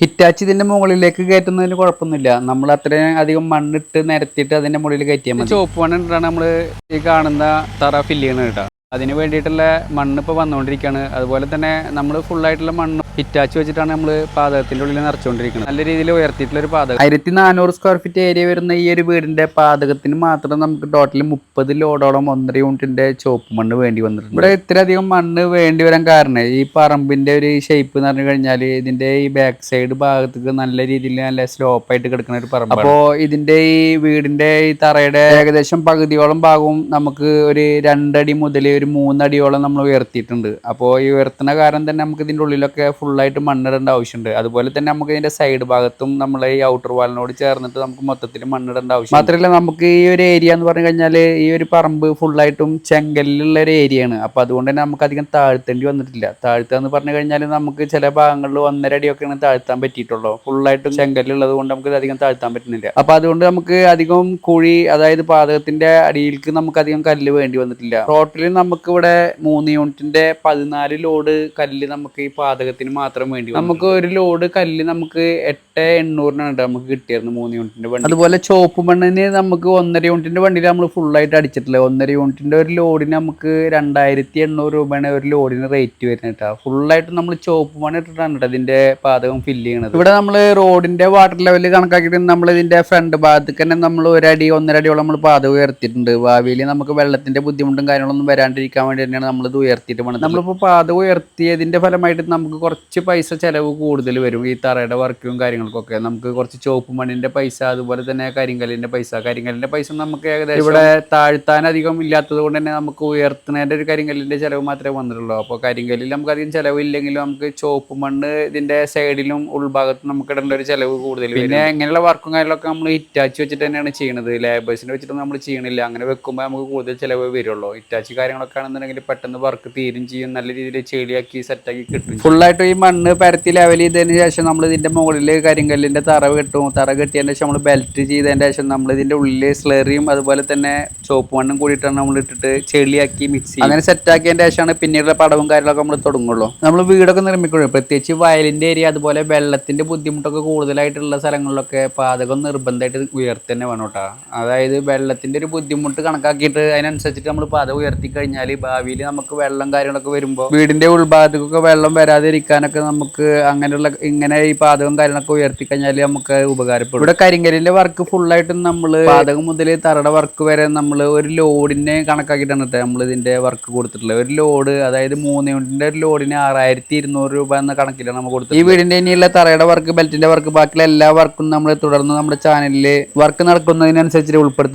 Hitachi ഇതിന്റെ മുകളിലേക്ക് കയറ്റുന്നതിന് കുഴപ്പമൊന്നുമില്ല. നമ്മൾ അത്രയും അധികം മണ്ണിട്ട് നിരത്തിയിട്ട് അതിന്റെ മുകളിൽ കയറ്റിയാൽ മതി. ചോപ്പ് മണ്ണ് ഇട്ടാണ് നമ്മൾ ഈ കാണുന്ന തറ ഫില്ല് ചെയ്യണത് കേട്ടോ. അതിന് വേണ്ടിയിട്ടുള്ള മണ്ണ് ഇപ്പോൾ വന്നുകൊണ്ടിരിക്കുകയാണ് അതുപോലെ തന്നെ നമ്മൾ ഫുള്ളായിട്ടുള്ള മണ്ണ് ഹിറ്റാച്ച് വെച്ചിട്ടാണ് നമ്മൾ പാതകത്തിന്റെ ഉള്ളിൽ നിറച്ചുകൊണ്ടിരിക്കുന്നത്. നല്ല രീതിയിൽ ഉയർത്തിയിട്ടുള്ള ഒരു പാതകം. ആയിരത്തി നാനൂറ് സ്ക്വയർ ഫീറ്റ് ഏരിയ വരുന്ന ഈ ഒരു വീടിന്റെ പാതകത്തിന് മാത്രം നമുക്ക് ടോട്ടൽ മുപ്പത് ലോഡോളം ഒന്നര യൂണിറ്റിന്റെ ചോപ്പ് മണ്ണ് വേണ്ടി വന്നിട്ടുണ്ട്. ഇവിടെ ഇത്രയധികം മണ്ണ് വേണ്ടി വരാൻ കാരണം ഈ പറമ്പിന്റെ ഒരു ഷേപ്പ് എന്ന് പറഞ്ഞു കഴിഞ്ഞാൽ ഇതിന്റെ ഈ ബാക്ക് സൈഡ് ഭാഗത്തേക്ക് നല്ല രീതിയിൽ നല്ല സ്ലോപ്പായിട്ട് കിടക്കുന്ന ഒരു പറമ്പ് അപ്പോൾ ഇതിന്റെ ഈ വീടിന്റെ ഈ തറയുടെ ഏകദേശം പകുതിയോളം ഭാഗവും നമുക്ക് ഒരു രണ്ടടി മുതൽ ഒരു മൂന്നടിയോളം നമ്മൾ ഉയർത്തിയിട്ടുണ്ട്. അപ്പോൾ ഈ ഉയർത്തുന്ന കാരണം തന്നെ നമുക്ക് ഇതിന്റെ ഉള്ളിലൊക്കെ ഫുള്ളായിട്ട് മണ്ണിടേണ്ട ആവശ്യമുണ്ട്. അതുപോലെ തന്നെ നമുക്ക് ഇതിന്റെ സൈഡ് ഭാഗത്തും നമ്മൾ ഈ ഔട്ടർ വാലിനോട് ചേർന്നിട്ട് നമുക്ക് മൊത്തത്തിൽ മണ്ണിടേണ്ട ആവശ്യം മാത്രമല്ല നമുക്ക് ഈ ഒരു ഏരിയ എന്ന് പറഞ്ഞു കഴിഞ്ഞാൽ ഈ ഒരു പറമ്പ് ഫുള്ളായിട്ടും ചെങ്കല്ലുള്ള ഒരു ഏരിയയാണ് അപ്പോൾ അതുകൊണ്ട് തന്നെ നമുക്ക് അധികം താഴ്ത്തേണ്ടി വന്നിട്ടില്ല. താഴ്ത്തുക എന്ന് പറഞ്ഞു കഴിഞ്ഞാൽ നമുക്ക് ചില ഭാഗങ്ങളിൽ ഒന്നര അടിയൊക്കെയാണ് താഴ്ത്താൻ പറ്റിയിട്ടുള്ളൂ. ഫുള്ളായിട്ടും ചെങ്കല്ലുള്ളത് കൊണ്ട് നമുക്ക് അധികം താഴ്ത്താൻ പറ്റുന്നില്ല. അപ്പോൾ അതുകൊണ്ട് നമുക്ക് അധികം കുഴി അതായത് പാതകത്തിന്റെ അടിയിലേക്ക് നമുക്ക് അധികം കല്ല് വേണ്ടി വന്നിട്ടില്ല. ടോട്ടലി നമുക്ക് ഇവിടെ മൂന്ന് യൂണിറ്റിന്റെ പതിനാല് ലോഡ് കല്ല് നമുക്ക് ഈ പാതകത്തിന് മാത്രം വേണ്ടി. നമുക്ക് ഒരു ലോഡ് കല്ല് നമുക്ക് എട്ട് എണ്ണൂറിനാണ് നമുക്ക് കിട്ടിയത് മൂന്ന് യൂണിറ്റിന്റെ വണ്ടി. അതുപോലെ ചോപ്പ് മണ്ണിന് നമുക്ക് ഒന്നര യൂണിറ്റിന്റെ വണ്ടിയിൽ നമ്മൾ ഫുൾ ആയിട്ട് അടിച്ചിട്ടില്ല? ഒന്നര യൂണിറ്റിന്റെ ഒരു ലോഡിന് നമുക്ക് രണ്ടായിരത്തി എണ്ണൂറ് രൂപയാണ് ഒരു ലോഡിന് റേറ്റ് വരുന്നത് കേട്ടോ. ആയിട്ട് നമ്മൾ ചോപ്പ് മണ്ണ് ഇട്ടിട്ടാണ് കേട്ടോ ഇതിന്റെ പാതകം ഫില്ല് ചെയ്യണത്. ഇവിടെ നമ്മൾ റോഡിന്റെ വാട്ടർ ലെവൽ കണക്കാക്കിയിട്ട് നമ്മൾ ഇതിന്റെ ഫ്രണ്ട് ഭാഗത്തേക്ക് തന്നെ നമ്മൾ ഒരടി ഒന്നര അടിയോളം നമ്മൾ പാതകം ഉയർത്തിയിട്ടുണ്ട്. ഭാവിയിൽ നമുക്ക് വെള്ളത്തിന്റെ ബുദ്ധിമുട്ടും കാര്യങ്ങളൊന്നും വരാണ്ടിരിക്കാൻ വേണ്ടി തന്നെയാണ് നമ്മൾ ഇത് ഉയർത്തിയിട്ട് വേണം നമ്മളിപ്പോൾ പാത ഉയർത്തിയതിന്റെ ഫലമായിട്ട് നമുക്ക് കുറച്ച് പൈസ ചിലവ് കൂടുതൽ വരും. ഈ തറയുടെ വർക്കും കാര്യങ്ങൾക്കൊക്കെ. നമുക്ക് കുറച്ച് ചോപ്പ് മണ്ണിന്റെ പൈസ അതുപോലെ തന്നെ കരിങ്കലിന്റെ പൈസ. കരിങ്കലിന്റെ പൈസ നമുക്ക് ഏകദേശം ഇവിടെ താഴ്ത്താൻ അധികം ഇല്ലാത്തത് കൊണ്ട് തന്നെ നമുക്ക് ഉയർത്തുന്നതിന്റെ ഒരു കരിങ്കലിന്റെ ചിലവ് മാത്രമേ വന്നിട്ടുള്ളൂ. അപ്പോൾ കരിങ്കല്ലിൽ നമുക്ക് അധികം ചെലവില്ലെങ്കിലും നമുക്ക് ചോപ്പ് മണ്ണ് ഇതിന്റെ സൈഡിലും ഉൾഭാഗത്തും നമുക്ക് ഇടേണ്ട ഒരു ചിലവ് കൂടുതൽ. പിന്നെ ഇങ്ങനെയുള്ള വർക്കും കാര്യങ്ങളൊക്കെ നമ്മൾ ഇറ്റാച്ച് വെച്ചിട്ട് തന്നെയാണ് ചെയ്യുന്നത് ലേബേഴ്സിനെ വെച്ചിട്ട് നമ്മൾ ചെയ്യണില്ല. അങ്ങനെ വെക്കുമ്പോൾ നമുക്ക് കൂടുതൽ ചിലവ് വരുള്ളൂ. ഇറ്റാച്ച് കാര്യങ്ങളൊക്കെ ആണെന്നുണ്ടെങ്കിൽ പെട്ടെന്ന് വർക്ക് തീരും ചെയ്യും. നല്ല രീതിയിൽ ചെടിയാക്കി സെറ്റാക്കി കിട്ടും ഫുള്ളായിട്ട് ഈ മണ്ണ് പരത്തി ലെവൽ ചെയ്തതിന് ശേഷം നമ്മൾ ഇതിന്റെ മുകളിൽ കരിങ്കല്ലിന്റെ തറ കെട്ടും. തറ കെട്ടിയതിന് ശേഷം നമ്മൾ ബെൽറ്റ് ചെയ്തതിന് ശേഷം നമ്മൾ ഇതിന്റെ ഉള്ളിൽ സ്ലറിയും അതുപോലെ തന്നെ ചോപ്പ് മണ്ണും കൂടിയിട്ടാണ് നമ്മൾ ഇട്ടിട്ട് ചെളിയാക്കി മിക്സ് ചെയ്യും. അങ്ങനെ സെറ്റ് ആക്കിയതിന് ശേഷമാണ് പിന്നീടുള്ള പടവും കാര്യങ്ങളൊക്കെ നമ്മൾ തുടങ്ങുള്ളൂ. നമ്മൾ വീടൊക്കെ നിർമ്മിക്കുള്ളൂ. പ്രത്യേകിച്ച് വയലിന്റെ ഏരിയ അതുപോലെ വെള്ളത്തിന്റെ ബുദ്ധിമുട്ടൊക്കെ കൂടുതലായിട്ടുള്ള സ്ഥലങ്ങളിലൊക്കെ പാതകം നിർബന്ധമായിട്ട് ഉയർത്തി തന്നെ വേണം കേട്ടോ അതായത് വെള്ളത്തിന്റെ ഒരു ബുദ്ധിമുട്ട് കണക്കാക്കിയിട്ട് അതിനനുസരിച്ചിട്ട് നമ്മൾ പാതകം ഉയർത്തി കഴിഞ്ഞാൽ ഭാവിയിൽ നമുക്ക് വെള്ളം കാര്യങ്ങളൊക്കെ വരുമ്പോൾ വീടിന്റെ ഉൾഭാഗത്തേക്കൊക്കെ വെള്ളം വരാതിരിക്കാനൊക്കെ നമുക്ക് അങ്ങനെയുള്ള ഇങ്ങനെ ഈ പാതകം കാര്യങ്ങളൊക്കെ ഉയർത്തി കഴിഞ്ഞാൽ നമുക്ക് ഉപകാരപ്പെടും. ഇവിടെ കരിങ്കലിന്റെ വർക്ക് ഫുള്ളായിട്ടും നമ്മൾ പാതകം മുതൽ തറയുടെ വർക്ക് വരെ നമ്മൾ ഒരു ലോഡിനെ കണക്കാക്കിയിട്ടാണ് നമ്മൾ ഇതിന്റെ വർക്ക് കൊടുത്തിട്ടുള്ളത്. ഒരു ലോഡ് അതായത് മൂന്ന് യൂണിറ്റിന്റെ ഒരു ലോഡിന് ആറായിരത്തി ഇരുന്നൂറ് രൂപ എന്ന കണക്കിലാണ് നമ്മൾ കൊടുത്തത് ഈ വീടിന്റെ ഇനിയുള്ള തറയുടെ വർക്ക് ബെൽറ്റിന്റെ വർക്ക് ബാക്കിയുള്ള എല്ലാ വർക്കും നമ്മൾ തുടർന്ന് നമ്മുടെ ചാനലിൽ വർക്ക് നടക്കുന്നതിനനുസരിച്ച് ഉൾപ്പെടുത്തുന്നു